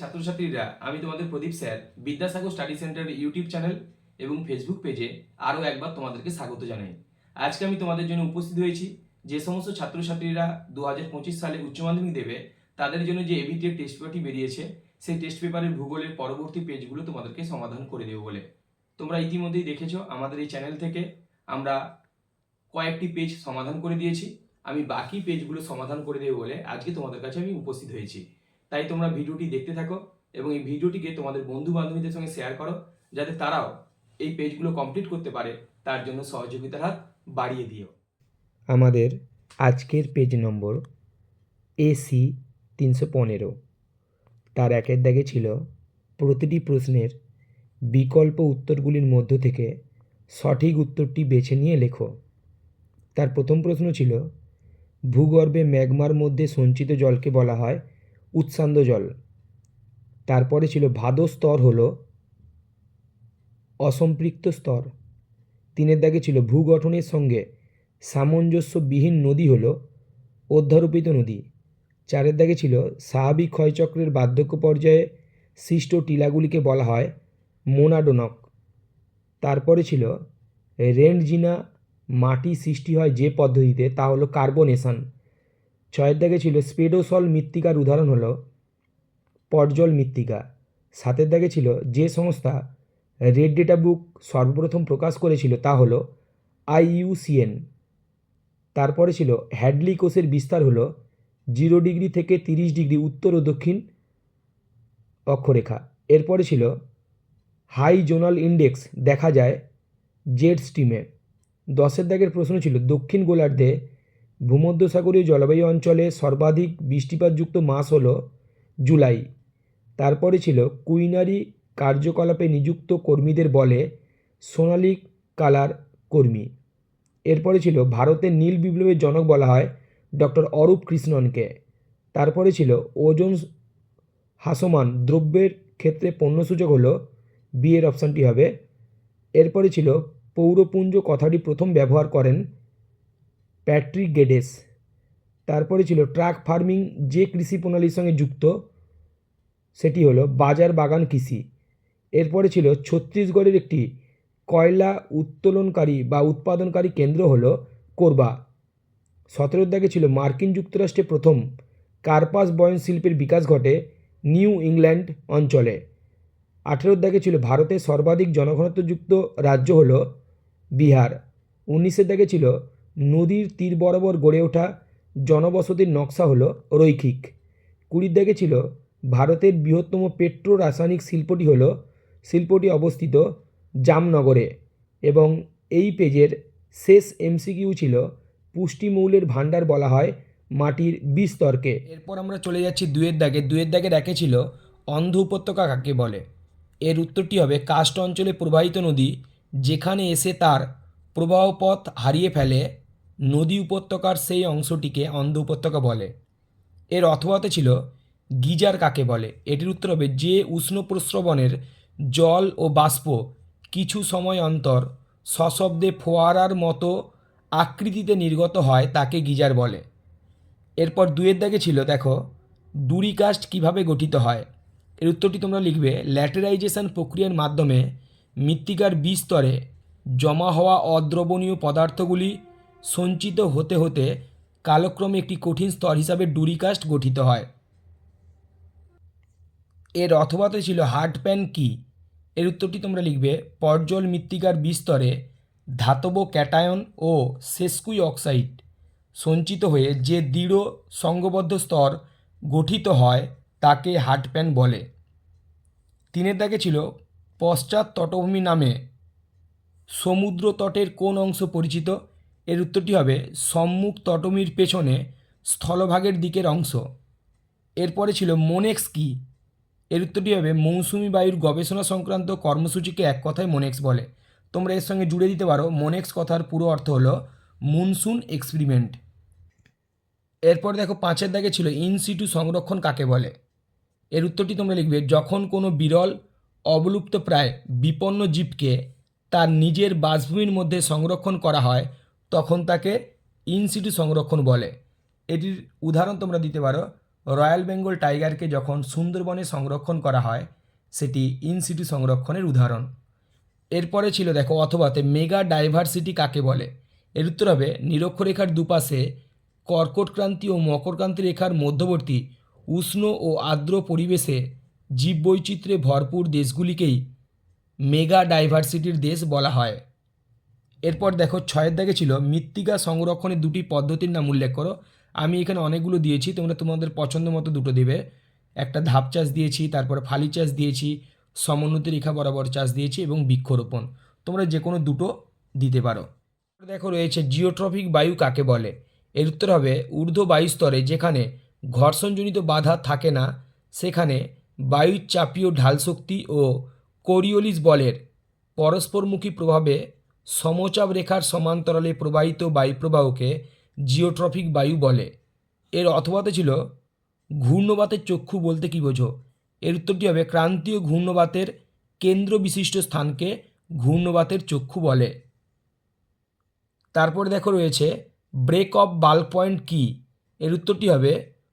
ছাত্রছাত্রীরা, আমি তোমাদের Pradip sir, Vidyasagar study centre YouTube channel এবং ফেসবুক পেজে আরও একবার তোমাদেরকে স্বাগত জানাই। আজকে আমি তোমাদের জন্য উপস্থিত হয়েছি যে সমস্ত ছাত্রছাত্রীরা দু হাজার পঁচিশ সালে উচ্চ মাধ্যমিক দেবে, তাদের জন্য যে এবিটিএর টেস্ট পেপারটি বেরিয়েছে, সেই টেস্ট পেপারের ভূগোলের পরবর্তী পেজগুলো তোমাদেরকে সমাধান করে দেবো বলে। তোমরা ইতিমধ্যেই দেখেছ আমাদের এই চ্যানেল থেকে আমরা কয়েকটি পেজ সমাধান করে দিয়েছি। আমি বাকি পেজগুলো সমাধান করে দেবো বলে আজকে তোমাদের কাছে আমি উপস্থিত হয়েছি। তাই তোমরা ভিডিওটি দেখতে থাকো এবং এই ভিডিওটিকে তোমাদের বন্ধু বান্ধবীদের সঙ্গে শেয়ার করো, যাতে তারাও এই পেজগুলো কমপ্লিট করতে পারে, তার জন্য সহযোগিতার হাত বাড়িয়ে দিও। আমাদের আজকের পেজ নম্বর এসি তিনশো পনেরো। তার একের দাগে ছিল প্রতিটি প্রশ্নের বিকল্প উত্তরগুলির মধ্য থেকে সঠিক উত্তরটি বেছে নিয়ে লেখো। তার প্রথম প্রশ্ন ছিল, ভূগর্ভে ম্যাগমার মধ্যে সঞ্চিত জলকে বলা হয় উৎসান্দ জল। তারপরে ছিল ভাদো স্তর হল অসম্পৃক্ত স্তর। তিনের দাগে ছিল ভূগঠনের সঙ্গে সামঞ্জস্যবিহীন নদী হল অধ্যারোপিত নদী। চারের দাগে ছিল স্বাভাবিক ক্ষয়চক্রের বার্ধক্য পর্যায়ে সৃষ্ট টিলাগুলিকে বলা হয় মোনাডোনক। তারপরে ছিল রেন্টজিনা মাটি সৃষ্টি হয় যে পদ্ধতিতে, তা হলো কার্বনেশন। ছয়ের দাগে ছিল স্পেডোসল মৃত্তিকার উদাহরণ হলো পর্জল মৃত্তিকা। সাতের দাগে ছিল যে সংস্থা রেড ডেটা বুক সর্বপ্রথম প্রকাশ করেছিল তা হলো আইইউসিএন। তারপরে ছিল হ্যাডলি কোষের বিস্তার হলো জিরো ডিগ্রি থেকে তিরিশ ডিগ্রি উত্তর ও দক্ষিণ অক্ষরেখা। এরপরে ছিল হাই জোনাল ইন্ডেক্স দেখা যায় জেড স্টিমে। দশের দাগের প্রশ্ন ছিল দক্ষিণ গোলার্ধে ভূমধ্যসাগরীয় জলবায়ু অঞ্চলে সর্বাধিক বৃষ্টিপাতযুক্ত মাস হল জুলাই। তারপরে ছিল কুইনারি কার্যকলাপে নিযুক্ত কর্মীদের বলে সোনালি কালার কর্মী। এরপরে ছিল ভারতের নীল বিপ্লবের জনক বলা হয় ডক্টর অরূপ কৃষ্ণনকে। তারপরে ছিল ওজন হাসমান দ্রব্যের ক্ষেত্রে পণ্যসূচক হলো বিয়ের অপশানটি হবে। এরপরে ছিল পৌরপুঞ্জ কথাটি প্রথম ব্যবহার করেন প্যাট্রিক গেডেস। তারপরে ছিল ট্রাক ফার্মিং, যে কৃষি প্রণালীর সঙ্গে যুক্ত, সেটি হলো বাজার বাগান কৃষি। এরপরে ছিল ছত্তিশগড়ের একটি কয়লা উত্তোলনকারী বা উৎপাদনকারী কেন্দ্র হলো কোরবা। সতেরোর দাগে ছিল মার্কিন যুক্তরাষ্ট্রে প্রথম কার্পাস বয়ন শিল্পের বিকাশ ঘটে নিউ ইংল্যান্ড অঞ্চলে। আঠেরোর দাগে ছিল ভারতের সর্বাধিক জনঘনত্বযুক্ত রাজ্য হলো বিহার। উনিশের দাগে ছিল নদীর তীর বরাবর গড়ে ওঠা জনবসতির নকশা হলো রৈখিক। কুড়ির দাগে ছিল ভারতের বৃহত্তম পেট্রো রাসায়নিক শিল্পটি হলো শিল্পটি অবস্থিত জামনগরে এবং এই পেজের শেষ এমসিকিউ ছিল পুষ্টিমৌলের ভাণ্ডার বলা হয় মাটির বিস্তরকে। এরপর আমরা চলে যাচ্ছি দুয়ের দাগে। দুয়ের দাগের একে ছিল অন্ধ উপত্যকা কাকে বলে? এর উত্তরটি হবে কাস্ট অঞ্চলে প্রবাহিত নদী যেখানে এসে তার প্রবাহপথ হারিয়ে ফেলে নদী উপত্যকার সেই অংশটিকে অন্ধ উপত্যকা বলে। এর অথবাতে ছিল গিজার কাকে বলে। এটির উত্তর হবে যে উষ্ণ প্রস্রবণের জল ও বাষ্প কিছু সময় অন্তর সশব্দে ফোয়ারার মতো আকৃতিতে নির্গত হয় তাকে গিজার বলে। এরপর দুয়ের দাগে ছিল, দেখো ডুরিকাস্ট কীভাবে গঠিত হয়। এর উত্তরটি তোমরা লিখবে, ল্যাটেরাইজেশন প্রক্রিয়ার মাধ্যমে মৃত্তিকার বিস্তরে জমা হওয়া অদ্রবণীয় পদার্থগুলি সঞ্চিত হতে হতে কালক্রমে একটি কঠিন স্তর হিসাবে ডুরিকাস্ট গঠিত হয়। এর অথবাতে ছিল হার্ড প্যান কি? এর উত্তরটি তোমরা লিখবে, পর্জল মৃত্তিকার বিস্তরে ধাতব ক্যাটায়ন ও সেসকুই অক্সাইড সঞ্চিত হয়ে যে দৃঢ় সঙ্গবদ্ধ স্তর গঠিত হয় তাকে হার্ডপ্যান বলে। তিনের দাগে ছিল পশ্চাৎ তটভূমি নামে সমুদ্র তটের কোন অংশ পরিচিত? এর উত্তরটি হবে, সম্মুখ তটভূমির পেছনে স্থলভাগের দিকের অংশ। এরপরে ছিল মোনেক্স কি? এর উত্তরটি হবে, মৌসুমি বায়ুর গবেষণা সংক্রান্ত কর্মসূচিকে এক কথায় মোনেক্স বলে। তোমরা এর সঙ্গে জুড়ে দিতে পারো মোনেক্স কথার পুরো অর্থ হলো মনসুন এক্সপেরিমেন্ট। এরপর দেখো, পাঁচের দাগে ছিল ইনসিটু সংরক্ষণ কাকে বলে? এর উত্তরটি তোমরা লিখবে, যখন কোনো বিরল অবলুপ্ত প্রায় বিপন্ন জীবকে তার নিজের বাসভূমির মধ্যে সংরক্ষণ করা হয় তখন তাকে ইনসিটু সংরক্ষণ বলে। এটির উদাহরণ তোমরা দিতে পারো। রয়্যাল বেঙ্গল টাইগারকে যখন সুন্দরবনে সংরক্ষণ করা হয়, সেটি ইন সিটি সংরক্ষণের উদাহরণ। এরপরে ছিল, দেখো, অথবাতে মেগা ডাইভার্সিটি কাকে বলে? এর উত্তর হবে, নিরক্ষরেখার দুপাশে কর্কটক্রান্তি ও মকরক্রান্তি রেখার মধ্যবর্তী উষ্ণ ও আর্দ্র পরিবেশে জীববৈচিত্র্যে ভরপুর দেশগুলিকেই মেগা ডাইভার্সিটির দেশ বলা হয়। এরপর দেখো ছয়ের দাগে ছিল, মৃত্তিকা সংরক্ষণের দুটি পদ্ধতির নাম উল্লেখ করো। আমি এখানে অনেকগুলো দিয়েছি, তোমরা তোমাদের পছন্দ মতো দুটো দিবে। একটা ধাপ চাষ দিয়েছি, তারপরে ফালি চাষ দিয়েছি, সমোন্নতি রেখা বরাবর চাষ দিয়েছি এবং বৃক্ষরোপণ। তোমরা যে কোনো দুটো দিতে পারো। দেখো রয়েছে জিওট্রপিক বায়ু কাকে বলে? এর উত্তর হবে ঊর্ধ্ব বায়ুস্তরে যেখানে ঘর্ষণজনিত বাধা থাকে না, সেখানে বায়ুর চাপীয় ঢাল শক্তি ও কোরিওলিস বলের পরস্পরমুখী প্রভাবে সমচাপ রেখার সমান্তরালে প্রবাহিত বায়ুপ্রবাহকে জিওট্রফিক বায়ু বলে। এর অথবাতে ছিল ঘূর্ণবাতের চক্ষু বলতে কী বোঝো? এর উত্তরটি হবে ক্রান্তীয় ঘূর্ণবাতের কেন্দ্র বিশিষ্ট স্থানকে ঘূর্ণবাতের চক্ষু বলে। তারপরে দেখো রয়েছে ব্রেক অফ বাল্ক পয়েন্ট কী? এর উত্তরটি হবে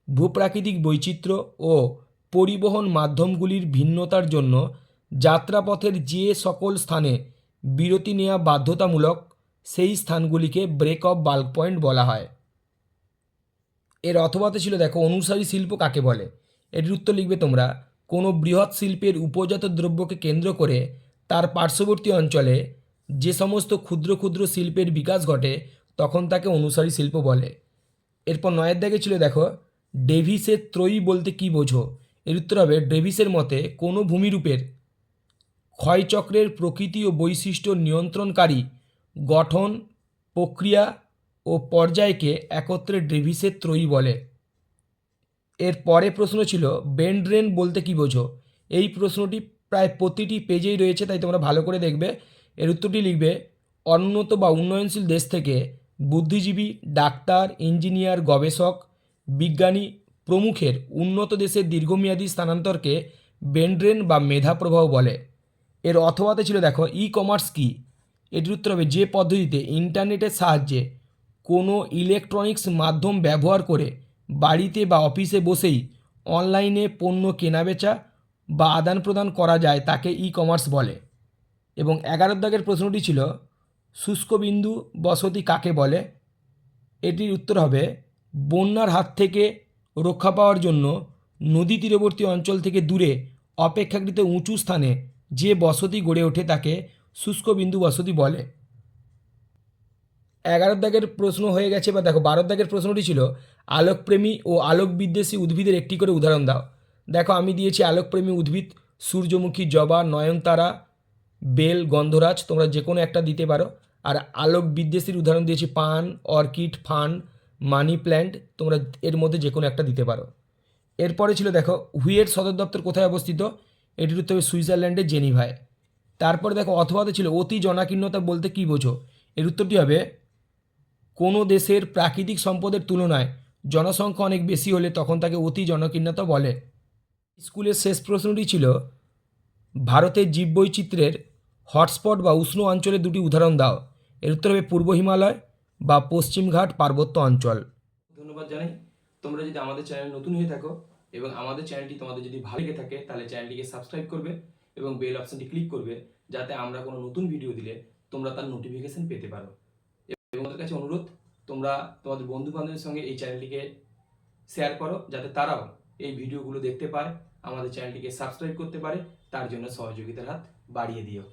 ভূপ্রাকৃতিক বৈচিত্র্য ও পরিবহন মাধ্যমগুলির ভিন্নতার জন্য যাত্রাপথের যে সকল স্থানে বিরতি নেওয়া বাধ্যতামূলক সেই স্থানগুলিকে ব্রেক অফ বাল্ক পয়েন্ট বলা হয়। এর অথবাতে ছিল, দেখো, অনুসারী শিল্প কাকে বলে? এটির উত্তর লিখবে তোমরা, কোনো বৃহৎ শিল্পের উপজাত দ্রব্যকে কেন্দ্র করে তার পার্শ্ববর্তী অঞ্চলে যে সমস্ত ক্ষুদ্র ক্ষুদ্র শিল্পের বিকাশ ঘটে, তখন তাকে অনুসারী শিল্প বলে। এরপর নয়ের দাগে ছিল, দেখো, ডেভিসের ত্রয়ী বলতে কী বোঝো? এর উত্তর হবে, ডেভিসের মতে কোনো ভূমিরূপের ক্ষয়চক্রের প্রকৃতি ও বৈশিষ্ট্য নিয়ন্ত্রণকারী গঠন, প্রক্রিয়া ও পর্যায়কে একত্রে ডেভিসের ত্রয়ী বলে। এর পরে প্রশ্ন ছিল, বেন্ড্রেন বলতে কী বোঝো? এই প্রশ্নটি প্রায় প্রতিটি পেজেই রয়েছে, তাই তোমরা ভালো করে দেখবে। এর উত্তরটি লিখবে, অনুন্নত বা উন্নয়নশীল দেশ থেকে বুদ্ধিজীবী, ডাক্তার, ইঞ্জিনিয়ার, গবেষক, বিজ্ঞানী প্রমুখের উন্নত দেশের দীর্ঘমেয়াদী স্থানান্তরকে বেন্ড্রেন বা মেধা প্রবাহ বলে। এর অথবাতে ছিল, দেখো ই কমার্স কী? এটির উত্তর হবে, যে পদ্ধতিতে ইন্টারনেটের সাহায্যে কোনো ইলেকট্রনিক্স মাধ্যম ব্যবহার করে বাড়িতে বা অফিসে বসেই অনলাইনে পণ্য কেনাবেচা বা আদান প্রদান করা যায় তাকে ই কমার্স বলে। এবং এগারো দাগের প্রশ্নটি ছিল শুষ্কবিন্দু বসতি কাকে বলে? এটির উত্তর হবে, বন্যার হাত থেকে রক্ষা পাওয়ার জন্য নদী তীরবর্তী অঞ্চল থেকে দূরে অপেক্ষাকৃত উঁচু স্থানে যে বসতি গড়ে ওঠে তাকে শুষ্কবিন্দু বসতি বলে। এগারো দাগের প্রশ্ন হয়ে গেছে বা দেখো, বারো দাগের প্রশ্নটি ছিল, আলোকপ্রেমী ও আলোক বিদ্বেষী উদ্ভিদের একটি করে উদাহরণ দাও। দেখো, আমি দিয়েছি আলোকপ্রেমী উদ্ভিদ, সূর্যমুখী জবা, নয়নতারা, বেল, গন্ধরাজ, তোমরা যে কোনো একটা দিতে পারো। আর আলোক বিদ্বেষীর উদাহরণ দিয়েছি, পান, অর্কিড, ফান, মানি প্ল্যান্ট, তোমরা এর মধ্যে যে কোনো একটা দিতে পারো। এরপরে ছিল, দেখো, হুইয়ের সদর দপ্তর কোথায় অবস্থিত? এটির উত্তর হবে সুইজারল্যান্ডের জেনিভায়। তারপর দেখো, অথবাতে ছিল, অতি জনাকীর্ণতা বলতে কী বোঝো? এর উত্তরটি হবে, কোনো দেশের প্রাকৃতিক সম্পদের তুলনায় জনসংখ্যা অনেক বেশি হলে তখন তাকে অতি জনকীর্ণতা বলে। স্কুলের শেষ প্রশ্নটি ছিল, ভারতের জীববৈচিত্র্যের হটস্পট বা উষ্ণ অঞ্চলের দুটি উদাহরণ দাও। এর উত্তর হবে, পূর্ব হিমালয় বা পশ্চিমঘাট পার্বত্য অঞ্চল। ধন্যবাদ জানাই। তোমরা যদি আমাদের চ্যানেল নতুন হয়ে থাকো এবং আমাদের চ্যানেলটি তোমাদের যদি ভালো লেগে থাকে, তাহলে চ্যানেলটিকে সাবস্ক্রাইব করবে এবং বেল অপশনটি ক্লিক করবে, যাতে আমরা কোনো নতুন ভিডিও দিলে তোমরা তার নোটিফিকেশন পেতে পারো। এবং তোমাদের কাছে অনুরোধ, তোমরা তোমাদের বন্ধু বান্ধবের সঙ্গে এই চ্যানেলটিকে শেয়ার করো, যাতে তারাও এই ভিডিওগুলো দেখতে পায়, আমাদের চ্যানেলটিকে সাবস্ক্রাইব করতে পারে, তার জন্য সহযোগিতার হাত বাড়িয়ে দিও।